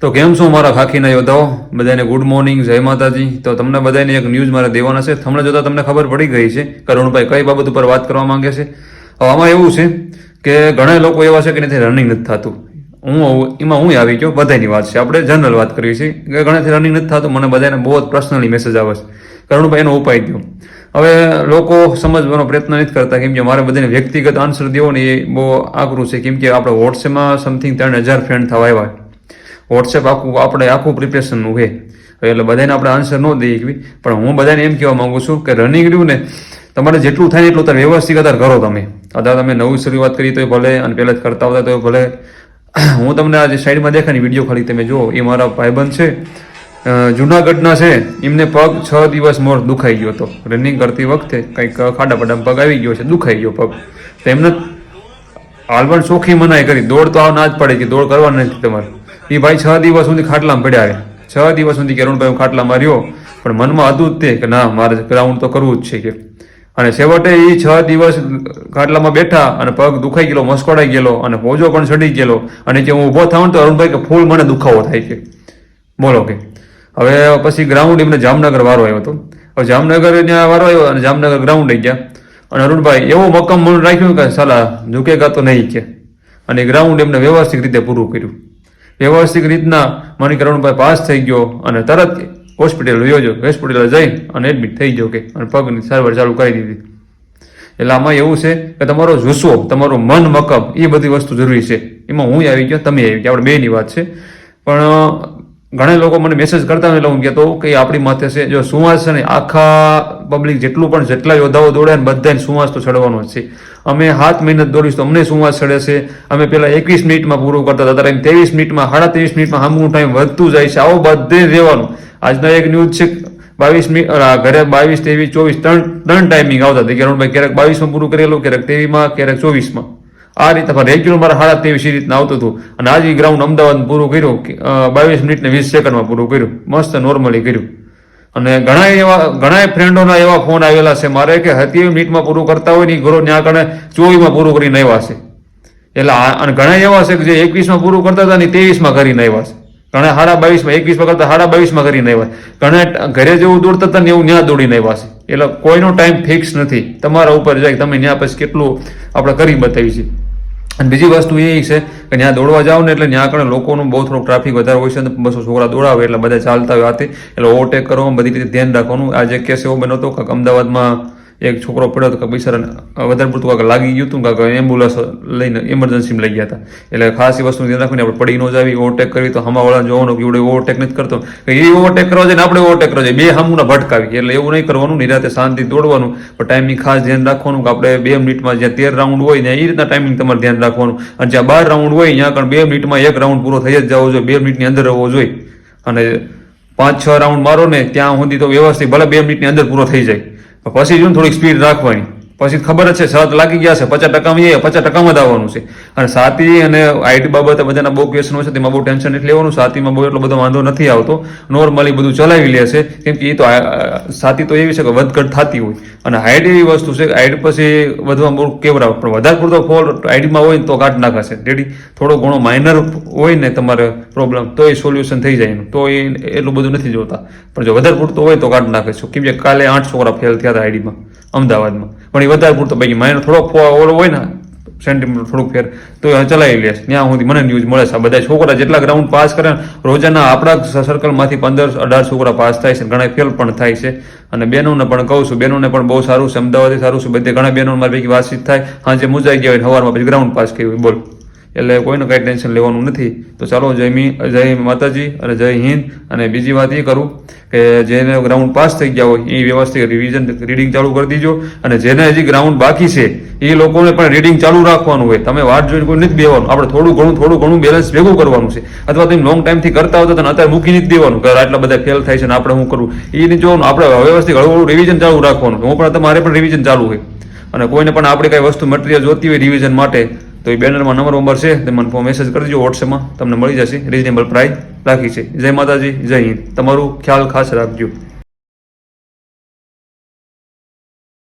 તો કેમ છો મારા ખાખીના યોદ્ધાઓ? બધાને ગુડ મોર્નિંગ જય માતાજી. તો તમને બધાને એક ન્યૂઝ મારે દેવાના છે. હમણાં જોતા તમને ખબર પડી ગઈ છે કરુણભાઈ કઈ બાબત ઉપર વાત કરવા માંગે છે? હવે આમાં એવું છે કે ઘણા લોકો એવા છે કે નથી રનિંગ નથી થતું. હું એમાં હું આવી ગયો. બધાની વાત છે. આપણે જનરલ વાત કરવી છે કે ઘણાથી રનિંગ નથી થતું. મને બધાને બહુ જ પર્સનલી મેસેજ આવે છે. કરુણભાઈ એનો ઉપાય દો હવે લોકો સમજવાનો પ્રયત્ન નથી કરતા. કેમ કે મારે બધાને વ્યક્તિગત આન્સર દેવો ને એ બહુ આકરું છે. કેમ કે આપણે વોટ્સએપમાં સમથિંગ ત્રણ હજાર ફ્રેન્ડ થવા આવ્યા. વોટ્સએપ આખું, આપણે આખું પ્રિપેરેશનનું છે. એટલે બધાને આપણે આન્સર ન દઈ શકવી પણ હું બધાને એમ કહેવા માંગુ છું કે રનિંગ રહ્યું ને, તમારે જેટલું થાય એટલું તમે વ્યવસ્થિત અત્યારે કરો તમે. અત્યારે તમે નવી શરૂઆત કરી તો ભલે, અને પહેલાં જ કરતા હતા તો ભલે. હું તમને આજે સાઈડમાં દેખાની વીડિયો ખાલી તમે જુઓ, એ મારા ભાઈબંધ છે જુનાગઢના છે, એમને પગ છ દિવસ મોર દુખાઈ ગયો હતો. રનિંગ કરતી વખતે કંઈક ખાડા પડામાં પગ આવી ગયો છે, દુખાઈ ગયો પગ. તો એમને પણ ચોખ્ખી મનાઈ કરી, દોડ તો આવ ના જ પડે કે દોડ કરવા નથી તમારે. એ ભાઈ છ દિવસ સુધી ખાટલામાં પડ્યા છ. દિવસ સુધી કરુણભાઈ હું ખાટલામાં રહ્યો. પણ મનમાં હતું જ તે કે ના, મારે ગ્રાઉન્ડ તો કરવું જ છે કે. અને છેવટે એ છ દિવસ ખાટલામાં બેઠા અને પગ દુખાઈ ગયેલો, મસ્કોડાઈ ગયેલો અને હોજો પણ ચડી ગયેલો. અને જે હું ઊભો થાઉં તો અરુણભાઈ કે ફૂલ મને દુખાવો થાય છે. બોલો કે. હવે પછી ગ્રાઉન્ડ એમને જામનગર વારો આવ્યો હતો. હવે જામનગર ત્યાં વારો આવ્યો અને જામનગર ગ્રાઉન્ડ ગયા. અને અરુણભાઈ એવો મક્કમ મન રાખ્યું કે સાલા ઝુકેગા તો નહીં કે. અને ગ્રાઉન્ડ એમને વ્યવસ્થિત રીતે પૂરું કર્યું. વ્યવસ્થિત રીતના મને કરુણભાઈ પાસ થઈ ગયો અને તરત હોસ્પિટલ ગયો હોસ્પિટલ જઈ અને એડમિટ થઈ ગયો કે અને પગની સારવાર ચાલુ કરી દીધી. એટલે આમાં એવું છે કે તમારો જુસ્સો, તમારું મન મકબ, એ બધી વસ્તુ જરૂરી છે. એમાં હું આવી ગયો, તમે આવી ગયા. આપણે બેની વાત છે. પણ ઘણા લોકો મને મેસેજ કરતા હોય એટલે હું કહેતો કે આપણી માથે છે. જો સુવાસ છે ને આખા પબ્લિક જેટલું પણ જેટલા યોદ્ધાઓ દોડ્યા ને બધાને સુવાસ તો ચડવાનો છે. અમે હાથ મહેનત દોડીશું તો અમને સુવાસ ચડે છે. અમે પેલા એકવીસ મિનિટમાં પૂરું કરતા હતા, ત્યારે ત્રેવીસ મિનિટમાં, સાડા ત્રેવીસ મિનિટમાં હામું ટાઈમ વધતું જાય છે. આવો બધે રહેવાનું. આજનો એક ન્યૂઝ છે, બાવીસ ઘરે બાવીસ, ત્રેવીસ, ચોવીસ, ત્રણ ત્રણ ટાઈમિંગ આવતા હતા. કે ભાઈ ક્યારેક બાવીસમાં પૂરું કરેલું, ક્યારેક ત્રેવીસમાં, ક્યારેક ચોવીસમાં. આ રીતે રેગ્યુલર મારે સાડા ત્રેવીસ રીતના આવતું હતું. અને આજે ગ્રાઉન્ડ અમદાવાદ પૂરું કર્યું. બાવીસ મિનિટ ને વીસ સેકન્ડમાં પૂરું કર્યું. મસ્ત નોર્મલી કર્યું. અને ઘણા એવા ઘણા ફ્રેન્ડોના એવા ફોન આવેલા છે મારે કે સત્યાવીસ મિનિટમાં પૂરું કરતા હોય ને ઘરો ત્યાં કણે ચોવીસમાં પૂરું કરીને આવ્યા છે. એટલે અને ઘણા એવા છે કે જે એકવીસમાં પૂરું કરતા હતા ને ત્રેવીસમાં કરીને આવ્યા છે. ઘણા સાડા બાવીસમાં, એકવીસમાં કરતા સાડા બાવીસમાં કરીને આવ્યા ઘણા ઘરે જેવું દોડતા હતા ને એવું ત્યાં દોડીને આવ્યા છે. એટલે કોઈનો ટાઈમ ફિક્સ નથી. તમારા ઉપર જાય તમે ત્યાં પછી કેટલું આપણે કરી બતાવી છે અને બીજી વસ્તુ એ છે કે ત્યાં દોડવા જાઓ ને એટલે ત્યાં આગળ લોકોનું બહુ થોડુંક ટ્રાફિક વધારે હોય છે અને બસો છોકરા દોડાવે એટલે બધા ચાલતા હોય હાથે. એટલે ઓવરટેક કરવામાં બધી રીતે ધ્યાન રાખવાનું. આ જે કેસ એવો બન્યો હતો કે અમદાવાદમાં એક છોકરો પડ્યો હતો કે બિચારાને વધારે પૂરતું કાંક લાગી ગયું હતું કાંક એમ્બ્યુલન્સ લઈને ઇમરજન્સીમાં લઈ ગયા હતા. એટલે ખાસ એ વસ્તુ ધ્યાન રાખવું આપણે પડી ન જાવી ઓવરટેક કરવી તો હમાવાળા જોવાનું કે એવડે ઓવરટેક નથી કરતો. કે એ ઓવરટેક કરવા જાય ને આપણે ઓવરટેક કરવા જાય. બે હામુના ભટકાવી એટલે એવું નહીં કરવાનું, નિરાતે શાંતિ દોડવાનું. પણ ટાઈમિંગ ખાસ ધ્યાન રાખવાનું કે આપણે બે મિનિટમાં જ્યાં તેર રાઉન્ડ હોય ને એ રીતના ટાઈમિંગ તમારે ધ્યાન રાખવાનું. અને જ્યાં બાર રાઉન્ડ હોય, ત્યાં આગળ બે મિનિટમાં એક રાઉન્ડ પૂરો થઈ જ જવો જોઈએ. બે મિનિટની અંદર રહેવો જોઈએ. અને પાંચ, છ રાઉન્ડ મારો ને, ત્યાં સુધી તો વ્યવસ્થિત ભલે બે મિનિટની અંદર પૂરો થઈ જાય. પછી જો થોડીક સ્પીડ રાખવાની. પછી ખબર જ છે સાત લાગી ગયા છે, પચાસ ટકામાં એ પચાસ ટકામાં જ છે. અને સાતી અને આઈટી બાબતે બધાના બહુ ક્વેશ્ચન છે, તેમાં બહુ ટેન્શન નથી લેવાનું, સાતીમાં બહુ એટલો બધો વાંધો નથી આવતો. નોર્મલી બધું ચલાવી લે છે, કેમ કે એ તો સાતી તો એવી છે કે વધઘટ થતી હોય. અને હાઈટ એવી વસ્તુ છે કે હાઈટ પછી વધવામાં બહુ કેવરાવ પણ વધારે પૂરતો ફોલ આઈડીમાં હોય ને તો કાઢ નાખાશે રેડી થોડો ઘણો માઇનર હોય ને તમારે પ્રોબ્લેમ તો એ સોલ્યુશન થઈ જાય તો એ એટલું બધું નથી જોતા. પણ જો વધારે પૂરતો હોય તો કાઢ નાખે છે. કેમ કે કાલે આઠ છોકરા ફેલ થયા હતા આઈડીમાં અમદાવાદમાં. પણ એ વધારે પૂરતો બાકી માઇનર થોડોક ઓલો હોય ને સેન્ટીમીટર થોડુંક ફેર, તો ચલાવી લેશ. ત્યાં સુધી મને ન્યૂઝ મળે છે. બધા છોકરા જેટલા ગ્રાઉન્ડ પાસ કરે રોજાના આપણા સર્કલમાંથી પંદર, અઢાર છોકરા પાસ થાય છે ઘણા ફેલ પણ થાય છે. અને બહેનોને પણ કહું છું, બહેનોને પણ બહુ સારું છે. અમદાવાદે સારું છે. બધે ઘણા બહેનો મારી પૈકી વાતચીત થાય. સાંજે મુજાઈ ગયા હોય સવારમાં પછી ગ્રાઉન્ડ પાસ કહ્યું હોય, બોલ. એટલે કોઈને કાંઈ ટેન્શન લેવાનું નથી. તો ચાલો જય મી, જય માતાજી અને જય હિન્દ. અને બીજી વાત એ કરું કે જેને ગ્રાઉન્ડ પાસ થઈ ગયા હોય, એ વ્યવસ્થિત રિવિઝન રીડિંગ ચાલુ કરી દીજો. અને જેને હજી ગ્રાઉન્ડ બાકી છે, એ લોકોને પણ રીડિંગ ચાલુ રાખવાનું હોય. તમે વાટ જોઈને કોઈ નથી બેવાનું. આપણે થોડું ઘણું થોડું ઘણું બેલેન્સ ભેગું કરવાનું છે. અથવા તમે લોંગ ટાઈમથી કરતા હોતા તો અત્યારે મૂકી નથી દેવાનું કે આટલા બધા ફેલ થાય છે ને આપણે શું કરવું? એ નહીં જોવાનું. આપણે વ્યવસ્થિત હળવું રિવિઝન ચાલુ રાખવાનું. હું પણ તમારે પણ રિવિઝન ચાલુ હોય. અને કોઈને પણ આપણે કઈ વસ્તુ મટીરિયલ જોતી હોય રિવિઝન માટે તો એ બેનરમાં નંબર નંબર છે, તે મને મેસેજ કરજો વોટ્સએપમાં તમને મળી જશે. રિઝનેબલ પ્રાઇસ રાખી છે. જય માતાજી, જય હિન્દ. તમારું ખ્યાલ ખાસ રાખજો.